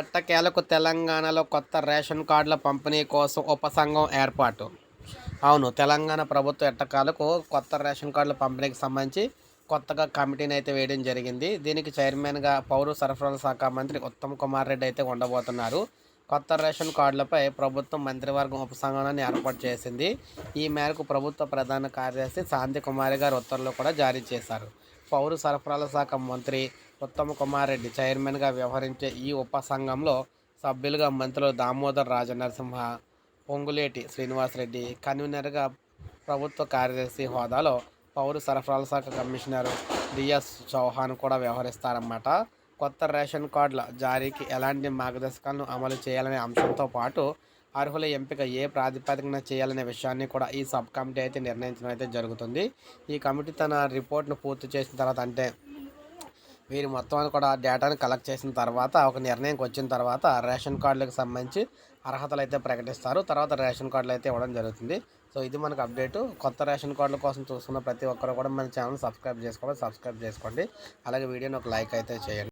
ఎట్టకేలకు తెలంగాణలో కొత్త రేషన్ కార్డుల పంపిణీ కోసం ఉపసంఘం ఏర్పాటు. అవును తెలంగాణ ప్రభుత్వం ఎట్టకాలకు కొత్త రేషన్ కార్డుల పంపిణీకి సంబంధించి కొత్తగా కమిటీని అయితే వేయడం జరిగింది. దీనికి చైర్మన్గా పౌర సరఫరాల శాఖ మంత్రి ఉత్తమ్ కుమార్ రెడ్డి అయితే ఉండబోతున్నారు. కొత్త రేషన్ కార్డులపై ప్రభుత్వం మంత్రివర్గం ఉపసంఘాన్ని ఏర్పాటు చేసింది. ఈ మేరకు ప్రభుత్వ ప్రధాన కార్యదర్శి శాంతి కుమారి గారు ఉత్తర్వులు కూడా జారీ చేశారు. పౌర సరఫరాల శాఖ మంత్రి ఉత్తమ కుమార్ రెడ్డి చైర్మన్గా వ్యవహరించే ఈ ఉపసంఘంలో సభ్యులుగా మంత్రులు దామోదర్ రాజనరసింహ పొంగులేటి శ్రీనివాసరెడ్డి కన్వీనర్గా ప్రభుత్వ కార్యదర్శి హోదాలో పౌర సరఫరాల శాఖ కమిషనర్ డిఎస్ చౌహాన్ కూడా వ్యవహరిస్తారన్నమాట. కొత్త రేషన్ కార్డుల జారీకి ఎలాంటి మార్గదర్శకాలను అమలు చేయాలనే అంశంతో పాటు అర్హుల ఎంపిక ఏ ప్రాతిపదికన చేయాలనే విషయాన్ని కూడా ఈ సబ్ కమిటీ అయితే నిర్ణయించడం అయితే జరుగుతుంది. ఈ కమిటీ తన రిపోర్ట్ను పూర్తి చేసిన తర్వాత అంటే వీరు మొత్తం కూడా డేటాను కలెక్ట్ చేసిన తర్వాత ఒక నిర్ణయంకి వచ్చిన తర్వాత రేషన్ కార్డులకు సంబంధించి అర్హతలు అయితే ప్రకటిస్తారు. తర్వాత రేషన్ కార్డులు అయితే ఇవ్వడం జరుగుతుంది. సో ఇది మనకు అప్డేట్. కొత్త రేషన్ కార్డుల కోసం చూస్తున్న ప్రతి ఒక్కరు కూడా మన ఛానల్ సబ్స్క్రైబ్ చేసుకోవాలి. సబ్స్క్రైబ్ చేసుకోండి. అలాగే వీడియోని ఒక లైక్ అయితే చేయండి.